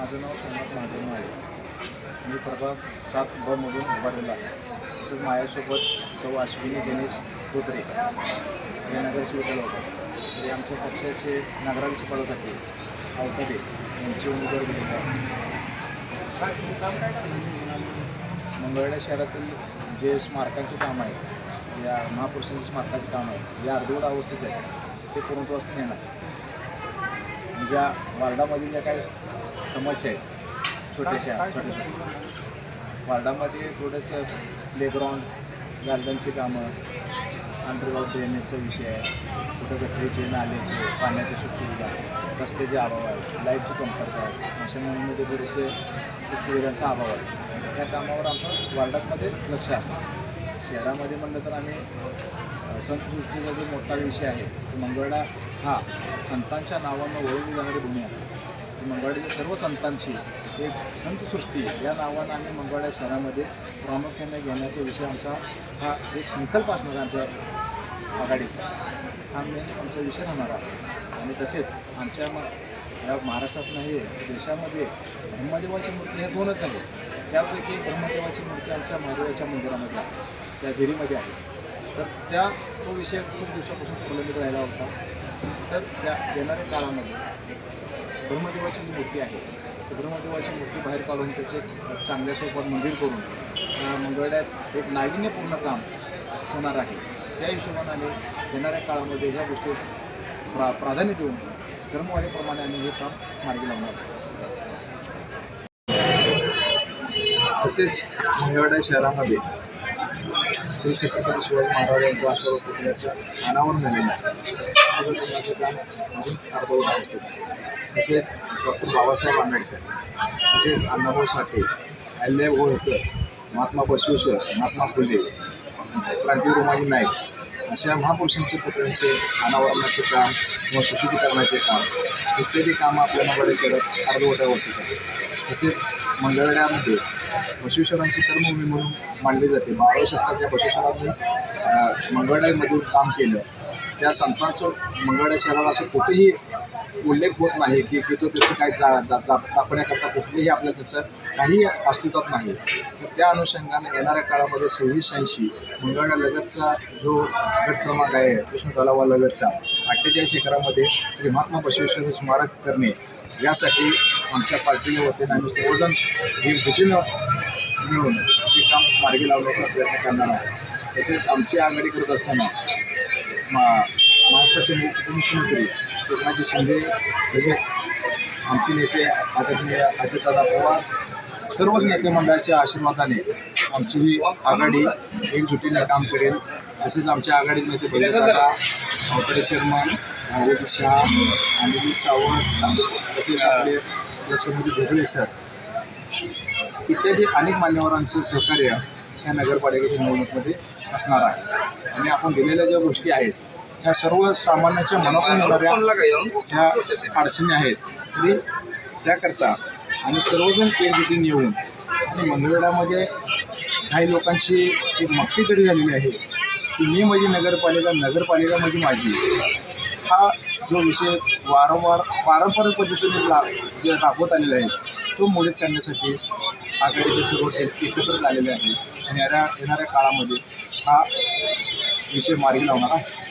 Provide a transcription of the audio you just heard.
माझं नाव सोमनाथ महादेव आहे. मी प्रभाग सात बमधून उभारलेला आहे. तसंच माझ्यासोबत सौ अश्विनी गणेश धोत्रे हे नगरसेवकाला होते तरी आमच्या पक्षाचे नगराध्यक्ष पदासाठी अवतडे यांची उमेदवार दिलेली मंगळवेढा शहरातील जे स्मारकांचे काम आहेत या महापुरुषांचे स्मारकाचे काम आहेत या अर्धवट अवस्थेत आहे. ते पूर्णत्वास नेणार म्हणजे ज्या वार्डामधील ज्या काही समस्या आहेत. छोट्याशा छोट्या छोट्या वार्डामध्ये थोडंसं प्लेग्राऊंड गार्डनची कामं अंडरग्राऊंड ड्रेनेजचा विषय आहे. कुठं गटरीचे नाल्याचे पाण्याची सुखसुविधा रस्त्याचे अभाव आहे लाईटची कमतरता आहे. मशानमध्ये थोडेसे सुखसुविधांचा अभाव आहे. त्या कामावर आमचं वार्डामध्ये लक्ष असणार. शहरामध्ये म्हणलं तर आम्ही संतदृष्टीचा जो मोठा विषय आहे तो मंगळवेढा हा संतांच्या नावानं ओळखली जाणारी भूमी आहे. ती सर्व संतांची एक संतसृष्टी या नावानं आम्ही मंगळवेढा शहरामध्ये प्रामुख्याने घेण्याचा विषय आमचा हा एक संकल्प असणार आमच्या आघाडीचा. हा मेन आमचा विषय राहणार आहे. आणि तसेच आमच्या म या महाराष्ट्रात नाही देशामध्ये ब्रह्मदेवाची मूर्ती हे दोनच आहे त्यापैकी ब्रह्मदेवाची मूर्ती आमच्या महादेवाच्या मंदिरामध्ये आहे. त्या गिरीमध्ये आहे. तर त्या तो विषय खूप दिवसापासून प्रलंबित राहिला होता. तर त्या येणाऱ्या काळामध्ये ब्रह्मदेवाची जी मूर्ती आहे ती ब्रह्मदेवाची मूर्ती बाहेर काढून त्याचे एक चांगल्या स्वरूपात मंदिर करून मंगळड्यात एक नाविन्यपूर्ण काम होणार आहे. त्या हिशोबाने आम्ही येणाऱ्या काळामध्ये ह्या गोष्टीस प्रा प्राधान्य देऊन क्रमवारीप्रमाणे आम्ही हे काम मार्गी लावणार आहोत. तसेच मंगळवेढा शहरामध्ये श्री छत्रपती शिवाजी महाराज यांचं आशीर्वाद अनावरण झालेलं आहे. शिवजयंतीचं काम अर्धवट तसेच डॉक्टर बाबासाहेब आंबेडकर तसेच अण्णाभाऊ साठे अहिल्याभाऊ होळकर महात्मा बसवेश्वर महात्मा फुले क्रांती उमाजी नाईक अशा महापुरुषांचे पुत्रांचे अनावरणाचे काम किंवा सुशुद्धीकरणाचे काम इत्यादी कामं आपल्या मंगळवेढा शहरात अर्धवट अवस्थेत आहे तसेच मंगळवेढ्यामध्ये बसवेश्वरांची कर्मभूमी म्हणून मानली जाते. बाराव्या शतकाच्या बसवेश्वरांनी अं, काम केलं त्या संतांचं मंगळवेढा शहरात असं कुठेही उल्लेख होत नाही की की तो त्याचं काय जा दाखवण्याकरता कुठलेही आपल्या त्याचं काही अस्तित्वात नाही. तर त्या अनुषंगाने येणाऱ्या काळामध्ये सव्वीस ऐंशी मंगळवेढा लगतचा जो गट क्रमांक आहे कृष्ण तलावालगतचा अठ्ठेचाळीस एकरामध्ये श्री महात्मा बसवेश्वर स्मारक करणे यासाठी आमच्या पार्टीच्या वतीने आम्ही सर्वजण एकजुटीनं मिळून ते काम मार्गी लावण्याचा प्रयत्न करणार आहोत. तसेच आमची आघाडी करत असताना मा महाराष्ट्राचे मुख- उपमुख्यमंत्री एकनाथजी शिंदे तसेच आमचे नेते आदरणीय अजितदादा पवार सर्वच नेते मंडळाच्या आशीर्वादाने आमची ही आघाडी एकजुटीने काम करेल. तसेच आमच्या आघाडीत नेते बळीदादा अवतरे शर्मा भागवती शहा अनिल सावंत तसेच आपले लक्षमंत्री ढोबळे सर. इत्यादी अनेक मान्यवरांचं सहकार्य ह्या नगरपालिकेच्या निवडणुकीमध्ये असणार आहे. आणि आपण दिलेल्या ज्या गोष्टी आहेत ह्या सर्व सामान्याच्या मनातून ह्या अडचणी आहेत. तरी त्याकरता आम्ही सर्वजण एकजुटीने येऊन आणि मंगळवेढामध्ये काही लोकांची एक मक्ती तरी झालेली आहे की मी माझी नगरपालिका नगरपालिका माझी माझी. हा जो विषय वारंवार पारंपरिक पद्धतीने ला जे राबवत आलेला आहे तो मोडीत करण्यासाठी आघाडीचे सर्व एकत्र आलेले आहे आणि येणाऱ्या येणाऱ्या काळामध्ये हा विषय मार्गी लावणार आहे.